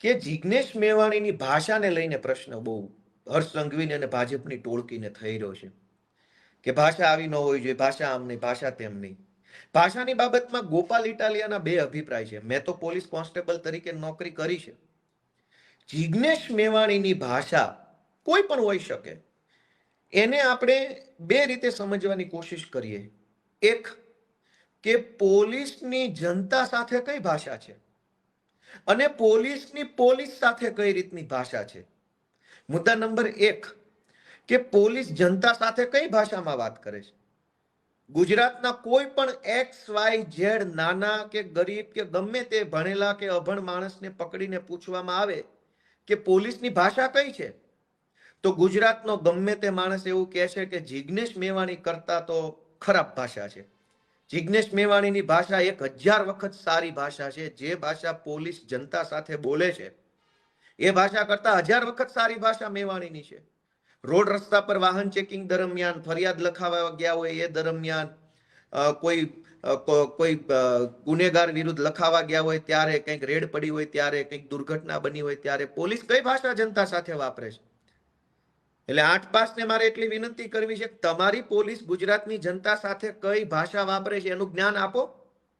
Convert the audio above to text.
કે જિજ્ઞેશ મેવાણીની ભાષાને લઈને પ્રશ્ન બહુ હર્ષ સંઘવીને અને ભાજપની ટોળકીને થઈ રહ્યો છે. કે ભાષા આવી ન હોવી જોઈએ, ભાષા આમ નહીં, ભાષા તેમ નહીં. ભાષાની બાબતમાં ગોપાલ ઇટાલિયાના બે અભિપ્રાય છે. મેં તો પોલીસ કોન્સ્ટેબલ તરીકે નોકરી કરી છે. જિજ્ઞેશ મેવાણીની ભાષા કોઈ પણ હોઈ શકે. એને આપણે બે રીતે સમજવાની કોશિશ કરીએ. એક, કે પોલીસની જનતા સાથે કઈ ભાષા છે? અને પોલીસની પોલીસ સાથે કઈ રીતની ભાષા છે? મુદ્દા નંબર એક, કે પોલીસ જનતા સાથે કઈ ભાષામાં વાત કરે છે? ગુજરાતના કોઈ પણ એક્સ, વાય, ઝેડ, નાના કે ગરીબ કે ગમે તે ભણેલા કે અભણ માણસને પકડીને પૂછવામાં આવે કે પોલીસની ભાષા કઈ છે? તો ગુજરાતનો ગમે તે માણસ એવું કહે છે કે જિજ્ઞેશ મેવાણી કરતા તો ખરાબ ભાષા છે. જિજ્ઞેશ મેવાણીની ભાષા એક હજાર વખત સારી ભાષા છે. જે ભાષા પોલીસ જનતા સાથે બોલે છે, એ ભાષા કરતા હજાર વખત સારી ભાષા મેવાણીની છે. રોડ રસ્તા પર વાહન ચેકિંગ દરમિયાન ફરિયાદ લખાવા ગયા હોય એ દરમિયાન કોઈ કોઈ ગુનેગાર વિરુદ્ધ લખાવા ગયા હોય ત્યારે કંઈક રેડ પડી હોય, ત્યારે કંઈક દુર્ઘટના બની હોય ત્યારે પોલીસ કઈ ભાષા જનતા સાથે વાપરે છે? એટલે આઠ પાસને મારે એટલી વિનંતી કરવી છે તમારી પોલીસ ગુજરાતની જનતા સાથે કઈ ભાષા વાપરે છે એનું જ્ઞાન આપો.